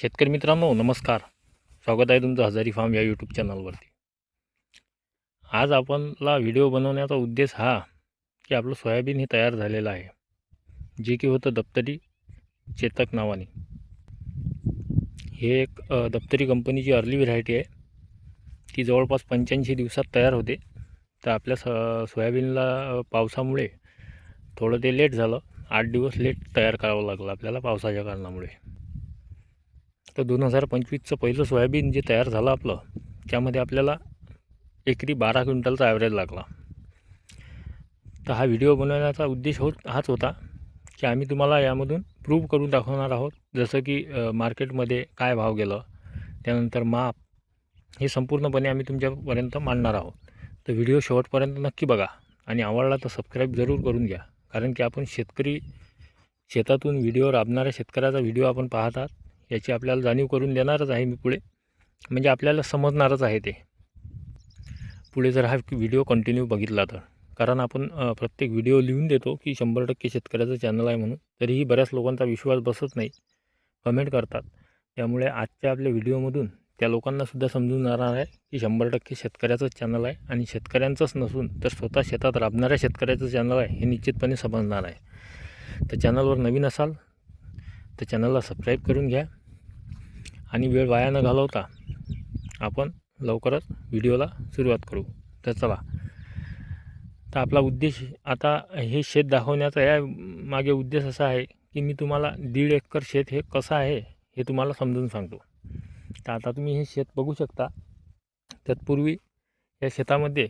शेतकरी मित्रांनो नमस्कार. स्वागत आहे तुमचं हजारी फार्म या यूट्यूब चॅनलवरती आज आपणला व्हिडिओ बनवण्याचा उद्देश हा की आपलं सोयाबीन हे तयार झालेलं आहे. जे की होतं दप्तरी चेतक नावाने. हे एक दप्तरी कंपनीची अर्ली व्हेरायटी आहे. ती जवळपास पंच्याऐंशी दिवसात तयार होते. तर आपल्या स सोयाबीनला पावसामुळे थोडं ते लेट झालं. आठ दिवस लेट तयार करावं लागलं आपल्याला पावसाच्या कारणामुळे. तर दोन हजार पंचवीसचं पहिलं सोयाबीन जे तयार झालं आपलं त्यामध्ये आपल्याला एकरी बारा क्विंटलचा ॲव्हरेज लागला. तर हा व्हिडिओ बनवण्याचा उद्देश होत हाच होता की आम्ही तुम्हाला यामधून प्रूव्ह करून दाखवणार आहोत जसं की मार्केटमध्ये काय भाव गेलं त्यानंतर माप हे संपूर्णपणे आम्ही तुमच्यापर्यंत मांडणार आहोत. तर व्हिडिओ शेवटपर्यंत नक्की बघा आणि आवडला तर सबस्क्राईब जरूर करून घ्या कारण की आपण शेतकरी शेतातून व्हिडिओ राबणाऱ्या शेतकऱ्याचा व्हिडिओ आपण पाहतात याची आपल्याला जाणीव करून देणारच आहे मी पुढे. म्हणजे आपल्याला समजणारच आहे ते. पुढे जर हा व्हिडिओ कंटिन्यू बघितला तर. कारण आपण प्रत्येक व्हिडिओ लिहून देतो की शंभर टक्के शेतकऱ्याचं चॅनल आहे म्हणून. तरीही बऱ्याच लोकांचा विश्वास बसत नाही. कमेंट करतात. त्यामुळे आजच्या आपल्या व्हिडिओमधून त्या लोकांनासुद्धा समजून जाणार आहे की शंभर टक्के शेतकऱ्याचंच चॅनल आहे आणि शेतकऱ्यांचंच नसून तर स्वतः शेतात राबणाऱ्या शेतकऱ्याचं चॅनल आहे हे निश्चितपणे समजणार आहे. तर चॅनलवर नवीन असाल तर चॅनलला सबस्क्राईब करून घ्या. आणि वेळ वाया न घालवता आपण लवकरच व्हिडिओला सुरुवात करू. तर चला. तर आपला उद्देश आता हे शेत दाखवण्याचा या मागे उद्देश असा आहे की मी तुम्हाला दीड एकर शेत हे कसं आहे हे तुम्हाला समजून सांगतो. तर आता तुम्ही हे शेत बघू शकता. तत्पूर्वी या शेतामध्ये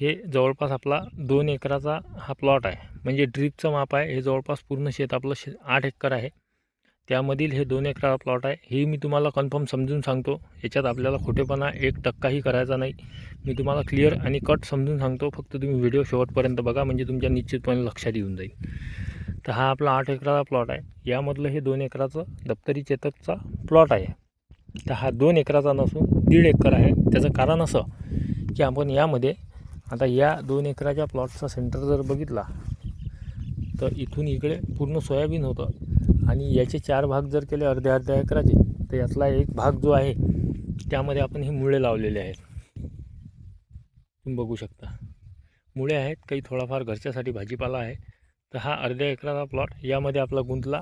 हे जवळपास आपला दोन एकराचा हा प्लॉट आहे. म्हणजे ड्रीपचं माप आहे. हे जवळपास पूर्ण शेत आपलं शे आठ एकर आहे. त्यामधील हे दोन एकरा प्लॉट आहे. हे मी तुम्हाला कन्फर्म समजून सांगतो. याच्यात आपल्याला खोटेपणा एक टक्काही करायचा नाही. मी तुम्हाला क्लिअर आणि कट समजून सांगतो. फक्त तुम्ही व्हिडिओ शेवटपर्यंत बघा. म्हणजे तुमच्या निश्चितपणे लक्षात येऊन जाईल. तर हा आपला आठ एकराचा प्लॉट आहे. यामधलं हे दोन एकराचं दप्तरी चेतकचा प्लॉट आहे. तर हा दोन एकराचा नसून दीड एकर आहे. त्याचं कारण असं की आपण यामध्ये आता या दोन एकराच्या प्लॉटचा सेंटर जर बघितला तर इथून इकडे पूर्ण सोयाबीन होतं. आणि याचे चार भाग जर केले अर्ध्या अर्ध्या एकराचे तर यातला एक भाग जो आहे त्यामध्ये आपण हे मुळे लावलेले आहेत. तुम्ही बघू शकता. मुळे आहेत काही थोडाफार घरच्यासाठी भाजीपाला आहे तर हा अर्ध्या एकराचा प्लॉट यामध्ये आपला गुंतला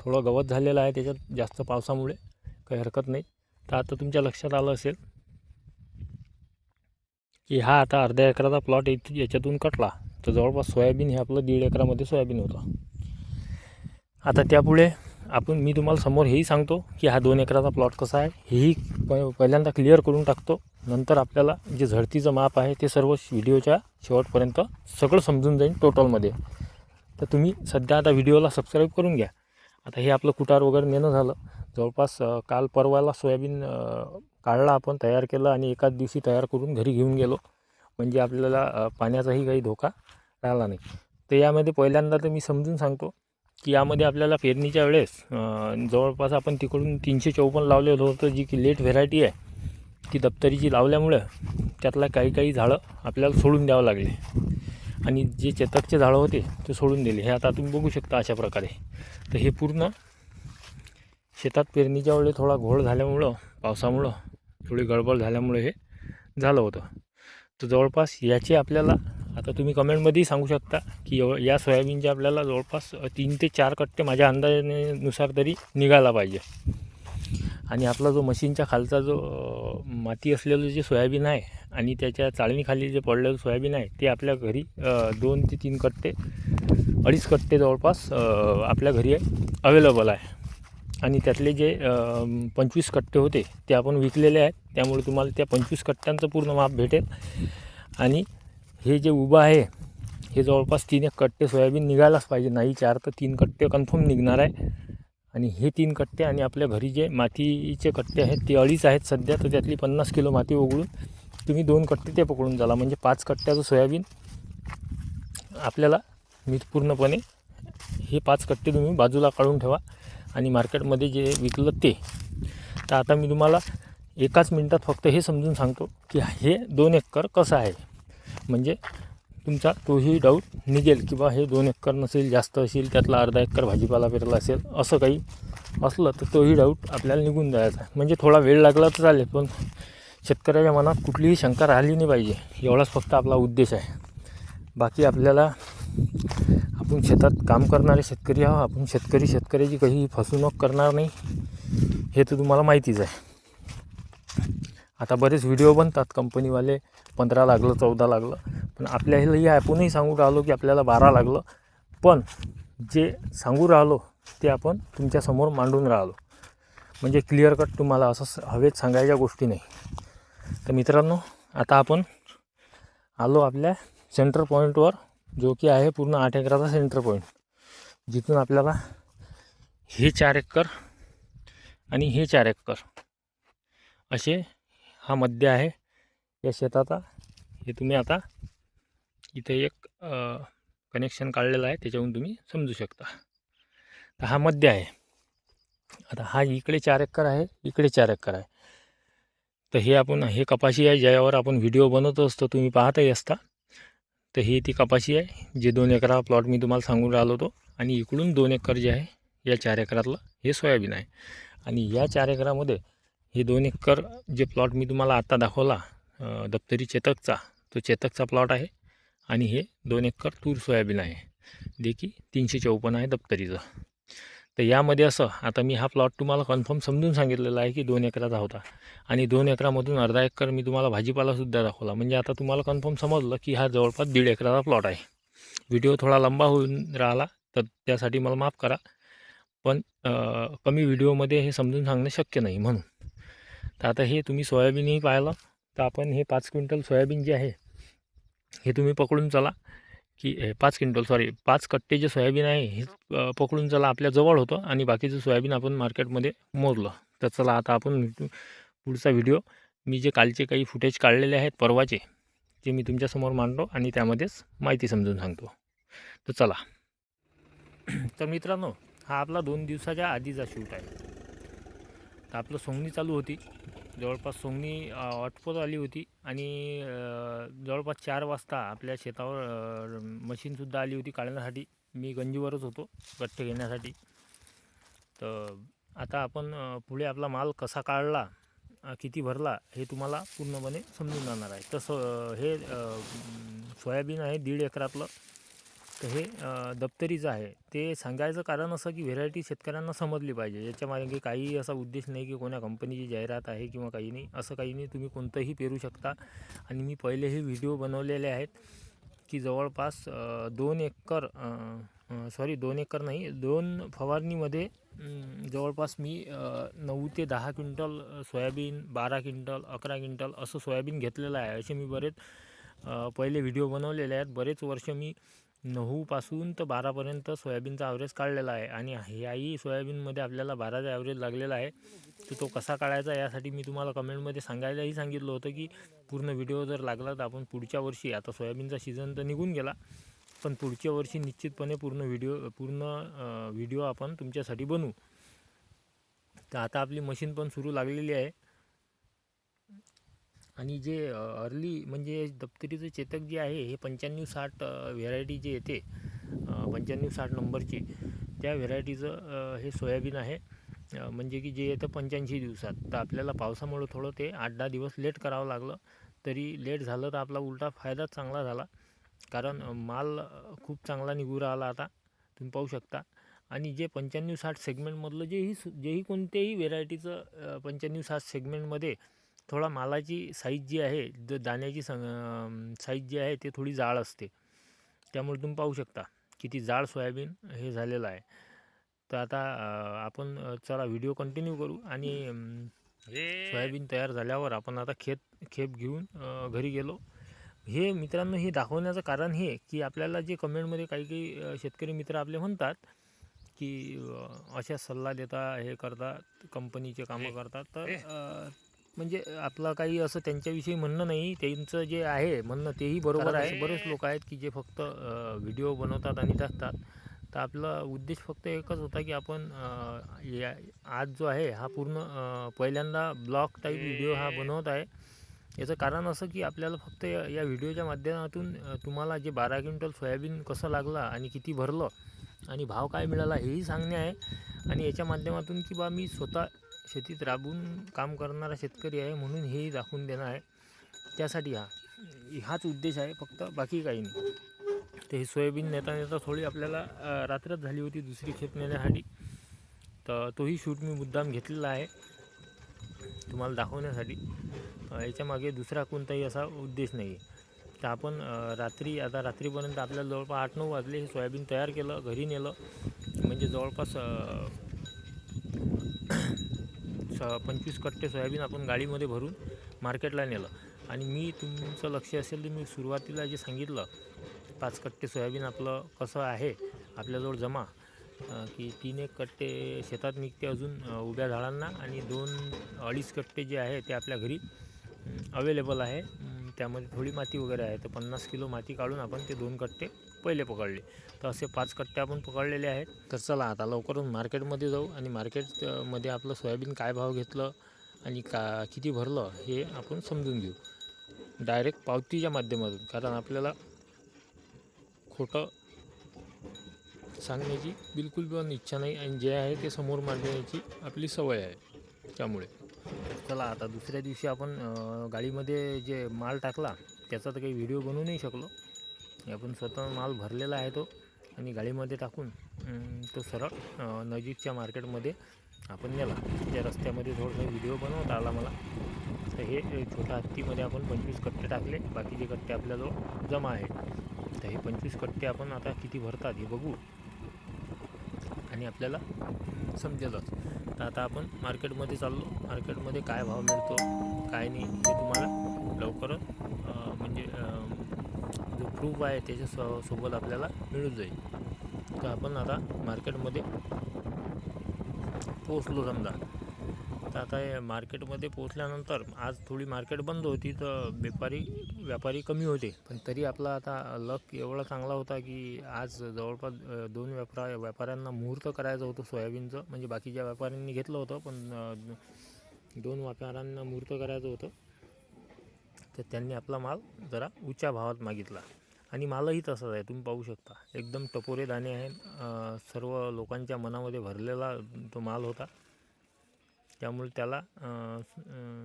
थोडं गवत झालेलं आहे त्याच्यात जास्त पावसामुळे काही हरकत नाही. तर आता तुमच्या लक्षात आलं असेल की हा आता अर्ध्या एकराचा प्लॉट इथे याच्यातून कटला. तर जवळपास सोयाबीन हे आपलं दीड एकरामध्ये सोयाबीन होतं. आता त्यापुढे आपण मी तुम्हाला समोर हेही सांगतो की हा दोन एकराचा प्लॉट कसा आहे हेही प पहिल्यांदा क्लिअर करून टाकतो. नंतर आपल्याला जे झडतीचं माप आहे ते सर्व व्हिडिओच्या शेवटपर्यंत सगळं समजून जाईल टोटलमध्ये तर तुम्ही सध्या आता व्हिडिओला सबस्क्राईब करून घ्या. आता हे आपलं कुटार वगैरे नेणं झालं. जवळपास काल परवाला सोयाबीन काढला आपण तयार केलं आणि एकाच दिवशी तयार करून घरी घेऊन गेलो. म्हणजे आपल्याला पाण्याचाही काही धोका राहिला नाही. तर यामध्ये पहिल्यांदा तर मी समजून सांगतो की यामध्ये आपल्याला पेरणीच्या वेळेस जवळपास आपण तिकडून तीनशे चौपन्न लावलेलं होतं जी की लेट व्हेरायटी आहे ती दप्तरीची लावल्यामुळं त्यातला काही काही झाडं आपल्याला सोडून द्यावं लागले. आणि जे चेतकचे झाडं होते ते सोडून दिले. हे आता तुम्ही बघू शकता अशा प्रकारे. तर हे पूर्ण शेतात पेरणीच्या वेळी थोडा घोळ झाल्यामुळं पावसामुळं थोडी गडबड झाल्यामुळे हे झालं होतं. तर जवळपास याचे आपल्याला आता तुम्ही कमेंटमध्येही सांगू शकता की एव या सोयाबीनचे आपल्याला जवळपास तीन ते चार कट्टे माझ्या अंदाजानुसार तरी निघाला पाहिजे. आणि आपला जो मशीनच्या खालचा जो माती असलेलं जे सोयाबीन आहे आणि त्याच्या चाळणीखाली जे पडलेलं सोयाबीन आहे ते आपल्या घरी दोन ते तीन कट्टे अडीच कट्टे जवळपास आपल्या घरी अवेलेबल आहे. आणि त्यातले जे पंचवीस कट्टे होते ते आपण विकलेले आहेत. त्यामुळे तुम्हाला त्या पंचवीस कट्ट्यांचं पूर्ण माप भेटेल. आणि हे जे उभं आहे हे जवळपास तीन एक कट्टे सोयाबीन निघायलाच पाहिजे. नाही चार तर तीन कट्टे कन्फर्म निघणार आहे. आणि हे तीन कट्टे आणि आपल्या घरी जे मातीचे कट्टे आहेत ते अडीच आहेत सध्या तर त्यातली पन्नास किलो माती उघडून तुम्ही दोन कट्टे ते पकडून झाला. म्हणजे पाच कट्ट्याचं सोयाबीन आपल्याला मी पूर्णपणे हे पाच कट्टे तुम्ही बाजूला काढून ठेवा आणि मार्केटमध्ये जे विकलं ते. तर आता मी तुम्हाला एकाच मिनटात फक्त हे समजून सांगतो की हे दोन एकर कसं आहे. म्हणजे तुमचा तोही डाऊट निघेल किंवा हे दोन एकर नसेल जास्त असेल त्यातला अर्धा एकर भाजीपाला पेरला असेल असं काही असलं तर तोही डाऊट आपल्याला निघून जायचा. आहे म्हणजे थोडा वेळ लागला तर चालेल पण शेतकऱ्याच्या मनात कुठलीही शंका राहिली नाही पाहिजे. एवढाच फक्त आपला उद्देश आहे. बाकी आपल्याला आपण शेतात काम करणारे शेतकरी आहो आपण शेतकरी शेतकऱ्याची काही फसवणूक करणार नाही हे तर तुम्हाला माहितीच आहे. आता बरेच व्हिडिओ बनतात कंपनीवाले पंधरा लागलं चौदा लागलं. पण आपल्याला आपल्यालाही आपणही सांगू राहिलो की आपल्याला बारा लागलं. पण जे सांगू राहिलो ते आपण तुमच्यासमोर मांडून राहिलो. म्हणजे क्लिअर कट तुम्हाला असं हवेत सांगायच्या गोष्टी नाही. तर मित्रांनो आता आपण आलो आपल्या सेंटर पॉईंटवर जो की आहे पूर्ण आठ एकराचा सेंटर पॉईंट जिथून आपल्याला हे चार एकर आणि हे चार एकर असे हा मध्य आहे. या शेताचा हे तुम्ही आता इथे एक कनेक्शन काढलेलं आहे. त्याच्यावरून तुम्ही समजू शकता. तर हा मध्य आहे. आता हा इकडे चार एकर आहे इकडे चार एकर आहे. तर हे आपण हे कपाशी आहे ज्यावर आपण व्हिडिओ बनवत असतो तुम्ही पाहतही असता. तर ही ती कपाशी आहे जे दोन एकरा प्लॉट मी तुम्हाला सांगून राहिलो होतो. आणि इकडून दोन एकर जे आहे या चार एकरातलं हे सोयाबीन आहे. आणि या चार एकरामध्ये हे दोन एकर जे प्लॉट मी तुम्हाला आत्ता दाखवला दप्तरी चेतकचा तो चेतकचा प्लॉट आहे आणि हे दोन एकर तूर सोयाबीन आहे. जे की तीनशे चौपन्न आहे दप्तरीचं. तर यामध्ये असं आता मी हा प्लॉट तुम्हाला कन्फर्म समजून सांगितलेला आहे की दोन एकराचा होता. आणि दोन एकरामधून अर्धा एकर मी तुम्हाला भाजीपालासुद्धा दाखवला. म्हणजे आता तुम्हाला कन्फर्म समजलं की हा जवळपास दीड एकराचा प्लॉट आहे. व्हिडिओ थोडा लंबा होऊन राहिला तर त्यासाठी मला माफ करा. पण कमी व्हिडिओमध्ये हे समजून सांगणं शक्य नाही म्हणून. तर आता हे तुम्ही सोयाबीनही पाहिलं. तर आपण हे पाच क्विंटल सोयाबीन जे आहे हे तुम्ही पकडून चला. की पाच क्विंटल सॉरी पाच कट्टे जे सोयाबीन आहे हे पकडून चला. आपल्या जवळ होतं आणि बाकीचं सोयाबीन आपण मार्केटमध्ये मोजलं. तर चला आता आपण पुढचा व्हिडिओ. मी जे कालचे काही फुटेज काढलेले आहेत परवाचे जे मी तुमच्यासमोर मांडतो आणि त्यामध्येच माहिती समजून सांगतो. तर चला. तर मित्रांनो हा आपला दोन दिवसाच्या आधीचा शूट आहे. तर आपलं सोंगणी चालू होती. जवळपास सोंगणी अ, आली होती आणि जवळपास चार वाजता आपल्या शेतावर मशीनसुद्धा आली होती काढण्यासाठी. मी गंजीवरच होतो गठ्ठे घेण्यासाठी. तर आता आपण पुढे आपला माल कसा काढला किती भरला हे तुम्हाला पूर्णपणे समजून जाणार आहे. तसं हे सोयाबीन आहे दीड एकरातलं. तर हे दप्तरीचं आहे ते सांगायचं कारण असं की व्हेरायटी शेतकऱ्यांना समजली पाहिजे. याच्यामागे काही असा उद्देश नाही की कोण्या कंपनीची जाहिरात आहे किंवा काही नाही. असं काही नाही तुम्ही कोणतंही पेरू शकता. आणि मी पहिलेही व्हिडिओ बनवलेले आहेत की जवळपास दोन एकर सॉरी दोन एकर नाही दोन फवारणीमध्ये जवळपास मी नऊ ते दहा क्विंटल सोयाबीन बारा क्विंटल अकरा क्विंटल असं सोयाबीन घेतलेलं आहे. असे मी बरेच पहिले व्हिडिओ बनवलेले आहेत. बरेच वर्ष मी नऊपासून तर बारापर्यंत सोयाबीनचा ॲव्हरेज काढलेला आहे. आणि ह्याही सोयाबीनमध्ये आपल्याला बाराचा ॲव्हरेज लागलेला आहे. तर तो कसा काढायचा यासाठी मी तुम्हाला कमेंटमध्ये सांगायलाही सांगितलं होतं की पूर्ण व्हिडिओ जर लागला तर आपण पुढच्या वर्षी आता सोयाबीनचा सीझन तर निघून गेला पण पुढच्या वर्षी निश्चितपणे पूर्ण व्हिडिओ पूर्ण व्हिडिओ आपण तुमच्यासाठी बनवू. तर आता आपली मशीन पण सुरू लागलेली आहे. आणि जे अर्ली म्हणजे दप्तरीचं चेतक जे आहे हे पंच्याण्णव साठ व्हेरायटी जे येते पंच्याण्णव साठ नंबरची त्या व्हेरायटीचं हे सोयाबीन आहे. म्हणजे की जे येतं पंच्याऐंशी दिवसात. तर आपल्याला पावसामुळं थोडं ते आठ दहा दिवस लेट करावं लागलं. तरी लेट झालं तर आपला उलटा फायदाच चांगला झाला. कारण माल खूप चांगला निघू राहिला आता. तुम्ही पाहू शकता. आणि जे पंच्याण्णव साठ सेगमेंटमधलं जेही सु- जेही कोणत्याही व्हेरायटीचं पंच्याण्णव साठ सेगमेंटमध्ये थोडा मालाची साईज जी आहे द दाण्याची सं साईज जी आहे ते थोडी जाड असते. त्यामुळे तुम्ही पाहू शकता किती जाड सोयाबीन हे झालेलं आहे. तर आता आपण चला व्हिडिओ कंटिन्यू करू आणि सोयाबीन तयार झाल्यावर आपण आता खेत खेप घेऊन घरी गेलो. हे मित्रांनो हे दाखवण्याचं कारण हे की आपल्याला जे कमेंटमध्ये काही काही शेतकरी मित्र आपले म्हणतात की अशा सल्ला देता हे करतात कंपनीचे कामं करतात तर म्हणजे आपलं काही असं त्यांच्याविषयी म्हणणं नाही त्यांचं जे आहे म्हणणं तेही बरोबर आहे. बरेच लोक आहेत की जे फक्त व्हिडिओ बनवतात आणि टाकतात. तर आपला उद्देश फक्त एकच होता की आपण या आज जो आहे हा पूर्ण पहिल्यांदा ब्लॉग टाईप व्हिडिओ हा बनवत आहे. याचं कारण असं की आपल्याला फक्त या व्हिडिओच्या माध्यमातून तुम्हाला जे बारा क्विंटल सोयाबीन कसं लागलं आणि किती भरलं आणि भाव काय मिळाला हेही सांगणे आहे. आणि याच्या माध्यमातून की बा मी स्वतः शेतीत राबून काम करणारा शेतकरी आहे म्हणून हेही दाखवून देणं आहे. त्यासाठी हा. हाच उद्देश आहे फक्त बाकी काही नाही. तर हे सोयाबीन नेता नेता थोडी आपल्याला रात्रच झाली होती दुसरी खेप नेण्यासाठी. तर तोही शूट मी मुद्दाम घेतलेला आहे तुम्हाला दाखवण्यासाठी. याच्यामागे दुसरा कोणताही असा उद्देश नाही आहे तर आपण रात्री आता रात्रीपर्यंत आपल्याला जवळपास आठ नऊ वाजले हे सोयाबीन तयार केलं घरी नेलं. म्हणजे जवळपास स पंचवीस कट्टे सोयाबीन आपण गाडीमध्ये भरून मार्केटला नेलं. आणि मी तुमचं लक्ष असेल तर मी सुरुवातीला जे सांगितलं पाच कट्टे सोयाबीन आपलं कसं आहे आपल्याजवळ जमा की तीन एक कट्टे शेतात निघते अजून उभ्या झाडांना आणि दोन अडीच कट्टे जे आहे ते आपल्या घरी अवेलेबल आहे. त्यामध्ये थोडी माती वगैरे आहे तर पन्नास किलो माती काढून आपण ते दोन कट्टे पहिले पकडले. तर असे पाच कट्टे आपण पकडलेले आहेत. तर चला आता लवकरून मार्केटमध्ये जाऊ आणि मार्केटमध्ये आपलं सोयाबीन काय भाव घेतलं आणि का किती भरलं हे आपण समजून घेऊ. डायरेक्ट पावतीच्या माध्यमातून कारण आपल्याला खोटं सांगण्याची बिलकुल पण इच्छा नाही आणि जे आहे ते समोर मांडण्याची आपली सवय आहे त्यामुळे. चला आता दुसऱ्या दिवशी आपण गाडीमध्ये जे माल टाकला त्याचा तर काही व्हिडिओ बनवू नाही शकलो. आपण स्वतः माल भरलेला आहे तो आणि गाडीमध्ये टाकून तो सरळ नजीकच्या मार्केटमध्ये आपण नेला. त्या रस्त्यामध्ये थोडंसं व्हिडिओ बनवता आला मला. तर हे छोट्या हत्तीमध्ये आपण पंचवीस कट्टे टाकले. बाकीचे कट्टे आपल्याजवळ जमा आहेत तर हे पंचवीस कट्टे आपण आता किती भरतात हे बघू. आणि आपल्याला समजेलच. तर आता आपण मार्केटमध्ये चाललो. मार्केटमध्ये काय भाव मिळतो काय नाही हे तुम्हाला लवकरच म्हणजे जो प्रूफ आहे त्याच्या सो सोबत आपल्याला मिळून जाईल. तर आपण आता मार्केटमध्ये पोचलो समजा. आता हे मार्केटमध्ये पोचल्यानंतर आज थोडी मार्केट बंद होती तर व्यापारी व्यापारी कमी होते. पण तरी आपला आता लक एवढा चांगला होता की आज जवळपास दोन व्यापार व्यापाऱ्यांना मुहूर्त करायचं होतं सोयाबीनचं. म्हणजे बाकीच्या व्यापाऱ्यांनी घेतलं होतं पण दोन व्यापाऱ्यांना मुहूर्त करायचं होतं. तर त्यांनी आपला माल जरा उच्चा भावात मागितला. आणि मालही तसाच आहे तुम्ही पाहू शकता. एकदम टपोरे दाणे आहेत. सर्व लोकांच्या मनामध्ये भरलेला तो माल होता. त्यामुळे त्याला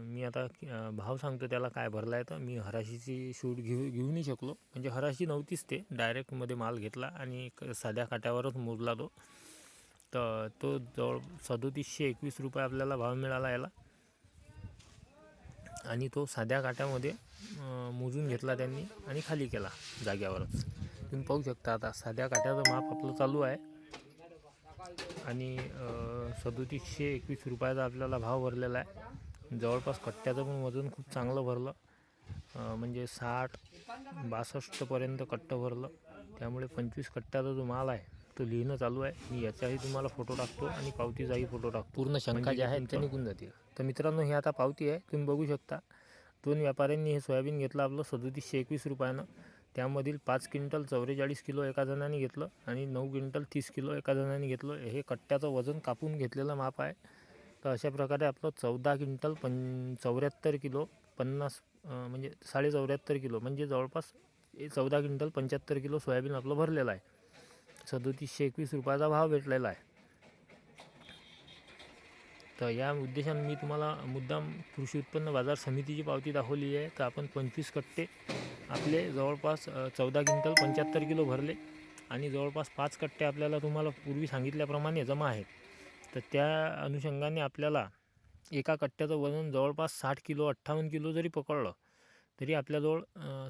मी आता भाव सांगतो त्याला काय भरला आहे तर मी हराशीची शूट घेऊ घेऊ नाही शकलो. म्हणजे हराशी नव्हतीच ते. डायरेक्टमध्ये माल घेतला आणि साध्या काट्यावरच मोजला तो. तर तो जवळ सदोतीसशे एकवीस रुपये आपल्याला भाव मिळाला याला. आणि तो साध्या काट्यामध्ये मोजून घेतला त्यांनी आणि खाली केला जाग्यावरच. तुम्ही पाहू शकता आता साध्या काट्याचं माप आपलं चालू आहे. आणि सदोतीसशे एकवीस रुपयाचा आपल्याला भाव भरलेला आहे. जवळपास कट्ट्याचं पण वजन खूप चांगलं भरलं. म्हणजे साठ बासष्टपर्यंत कट्टं भरलं. त्यामुळे पंचवीस कट्ट्याचा जो माल आहे तो लिहिणं चालू आहे. मी याचाही तुम्हाला फोटो टाकतो आणि पावतीचाही फोटो टाकतो. पूर्ण शंका ज्या आहेत त्या निघून जातील. तर मित्रांनो ही आता पावती आहे. तुम्ही बघू शकता. दोन व्यापाऱ्यांनी हे सोयाबीन घेतलं आपलं सदोतीसशे एकवीस रुपयानं. त्यामधील पाच क्विंटल चौवेचाळीस किलो एका जणाने घेतलं आणि नऊ क्विंटल तीस किलो एका जणाने घेतलं. हे कट्ट्याचं वजन कापून घेतलेलं माप आहे. तर अशा प्रकारे आपलं चौदा क्विंटल पं चौऱ्याहत्तर किलो पन्नास म्हणजे साडे चौऱ्याहत्तर किलो म्हणजे जवळपास चौदा क्विंटल पंच्याहत्तर किलो सोयाबीन आपलं भरलेलं आहे. सदोतीसशे एकवीस रुपयाचा भाव भेटलेला आहे. तर या उद्देशाने मी तुम्हाला मुद्दाम कृषी उत्पन्न बाजार समितीची पावती दाखवली आहे. तर आपण पंचवीस कट्टे आपले जवळपास चौदा क्विंटल पंच्याहत्तर किलो भरले आणि जवळपास पाच कट्टे आपल्याला तुम्हाला पूर्वी सांगितल्याप्रमाणे जमा आहेत. तर त्या अनुषंगाने आपल्याला एका कट्ट्याचं वजन जवळपास साठ किलो अठ्ठावन्न किलो जरी पकडलं तरी आपल्याजवळ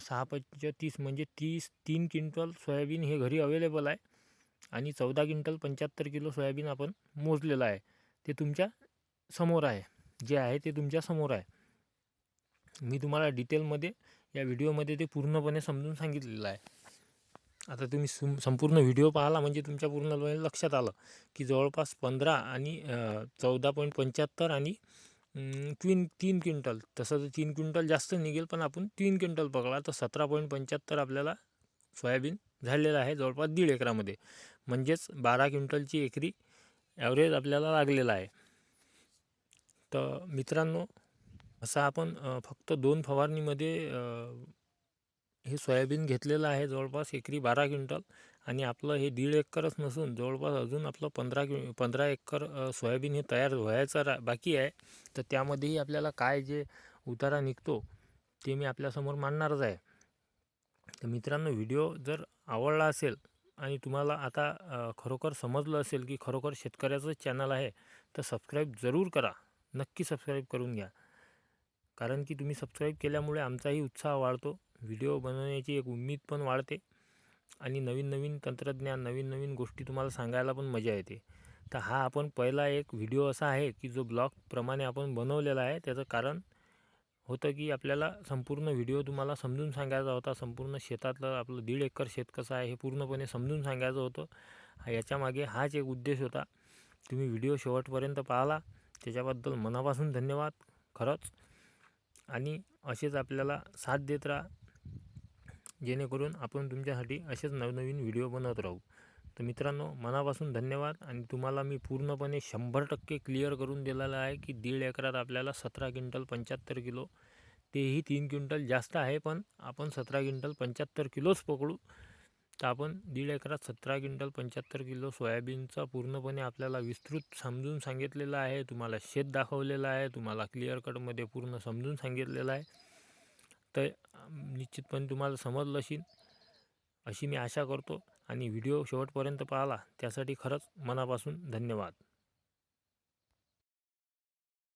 सहा पंच तीस म्हणजे तीस तीन क्विंटल सोयाबीन हे घरी अवेलेबल आहे आणि चौदा क्विंटल पंच्याहत्तर किलो सोयाबीन आपण मोजलेलं आहे. ते तुमच्यासमोर आहे. जे आहे ते तुमच्यासमोर आहे. मी तुम्हाला डिटेलमध्ये या व्हिडिओमध्ये ते पूर्णपणे समजून सांगितलेलं आहे. आता तुम्ही सं संपूर्ण व्हिडिओ पाहिला म्हणजे तुमच्या पूर्ण लक्षात आलं की जवळपास पंधरा आणि चौदा पॉईंट पंच्याहत्तर आणि क्विन तीन क्विंटल. तसं तर तीन क्विंटल जास्त निघेल पण आपण तीन क्विंटल पकडा. तर सतरा पॉईंट पंच्याहत्तर आपल्याला सोयाबीन झालेलं आहे जवळपास दीड एकरामध्ये. म्हणजेच बारा क्विंटलची एकरी ॲव्हरेज आपल्याला लागलेला आहे. तर मित्रांनो असं आपण अ, फक्त दोन फवारणीमध्ये अ, हे सोयाबीन घेतलेलं आहे जवळपास एकरी बारा क्विंटल आणि आपलं हे दीड एकरच नसून जवळपास अजून आपलं पंधरा कि पंधरा एकर अ, सोयाबीन हे तयार व्हायचं रा बाकी आहे. तर त्यामध्येही आपल्याला काय जे उतारा निघतो ते मी आपल्यासमोर मांडणारच आहे. तर मित्रांनो व्हिडिओ जर आवडला असेल आणि तुम्हाला आता अ, खरोखर समजलं असेल की खरोखर शेतकऱ्याचं चॅनल आहे तर सबस्क्राईब जरूर करा. नक्की सबस्क्राईब करून घ्या. कारण की तुम्ही सबस्क्राईब केल्यामुळे आमचाही उत्साह वाढतो. व्हिडिओ बनवण्याची एक उम्मीद पण वाढते. आणि नवीन नवीन तंत्रज्ञान नवीन नवीन गोष्टी तुम्हाला सांगायला पण मजा येते. तर हा आपण पहिला एक व्हिडिओ असा आहे की जो ब्लॉगप्रमाणे आपण बनवलेला आहे. त्याचं कारण होतं की आपल्याला संपूर्ण व्हिडिओ तुम्हाला समजून सांगायचा होता. संपूर्ण शेतातलं आपलं दीड एकर शेत कसं आहे हे पूर्णपणे समजून सांगायचं होतं. याच्यामागे हाच एक उद्देश होता. तुम्ही व्हिडिओ शेवटपर्यंत पाहिला. त्याच्याबद्दल मनापासून धन्यवाद. खरंच आणि असेच आपल्याला साथ देत राहा. जेणेकरून आपण तुमच्यासाठी असेच नवनवीन व्हिडिओ बनवत राहू. तर मित्रांनो मनापासून धन्यवाद आणि तुम्हाला मी पूर्णपणे शंभर टक्के क्लिअर करून दिलेलं आहे की दीड एकरात आपल्याला सतरा क्विंटल पंच्याहत्तर किलो तेही तीन क्विंटल जास्त आहे पण आपण सतरा क्विंटल पंच्याहत्तर किलोच पकडू. तर आपण दीड एकरात सतरा क्विंटल पंच्याहत्तर किलो सोयाबीनचा पूर्णपणे आपल्याला विस्तृत समजून सांगितलेलं आहे. तुम्हाला शेत दाखवलेलं आहे. तुम्हाला क्लिअर कटमध्ये पूर्ण समजून सांगितलेलं आहे. तर निश्चितपणे तुम्हाला समजलं असेल अशी मी आशा करतो. आणि व्हिडिओ शेवटपर्यंत पाहिला. त्यासाठी खरंच मनापासून धन्यवाद.